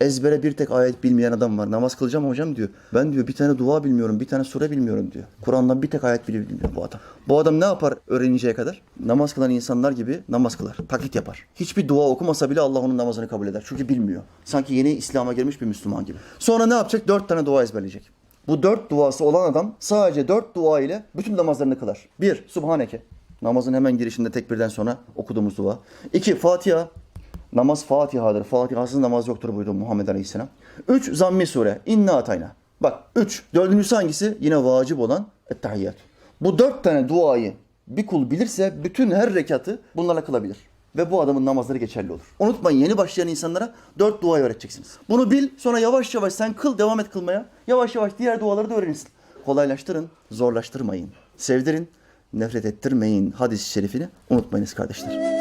Ezbere bir tek ayet bilmeyen adam var. Namaz kılacağım hocam diyor. Ben diyor bir tane dua bilmiyorum, bir tane sure bilmiyorum diyor. Kur'an'dan bir tek ayet bile bilmiyor bu adam. Bu adam ne yapar öğreninceye kadar? Namaz kılan insanlar gibi namaz kılar. Taklit yapar. Hiçbir dua okumasa bile Allah onun namazını kabul eder. Çünkü bilmiyor. Sanki yeni İslam'a girmiş bir Müslüman gibi. Sonra ne yapacak? Dört tane dua ezberleyecek. Bu dört duası olan adam sadece dört dua ile bütün namazlarını kılar. Bir, Subhaneke. Namazın hemen girişinde tekbirden sonra okuduğumuz dua. İki, Fatiha. Namaz Fatiha'dır. Fatihasız namaz yoktur buyurdu Muhammed Aleyhisselam. Üç, Zammi Sure. İnna atayna. Bak üç. Dördüncüsü hangisi? Yine vacip olan Ettehiyyat. Bu dört tane duayı bir kul bilirse bütün her rekatı bunlarla kılabilir. Ve bu adamın namazları geçerli olur. Unutmayın yeni başlayan insanlara dört duayı öğreteceksiniz. Bunu bil sonra yavaş yavaş sen kıl devam et kılmaya. Yavaş yavaş diğer duaları da öğrenirsin. Kolaylaştırın, zorlaştırmayın. Sevdirin, nefret ettirmeyin hadis-i şerifini unutmayınız kardeşler.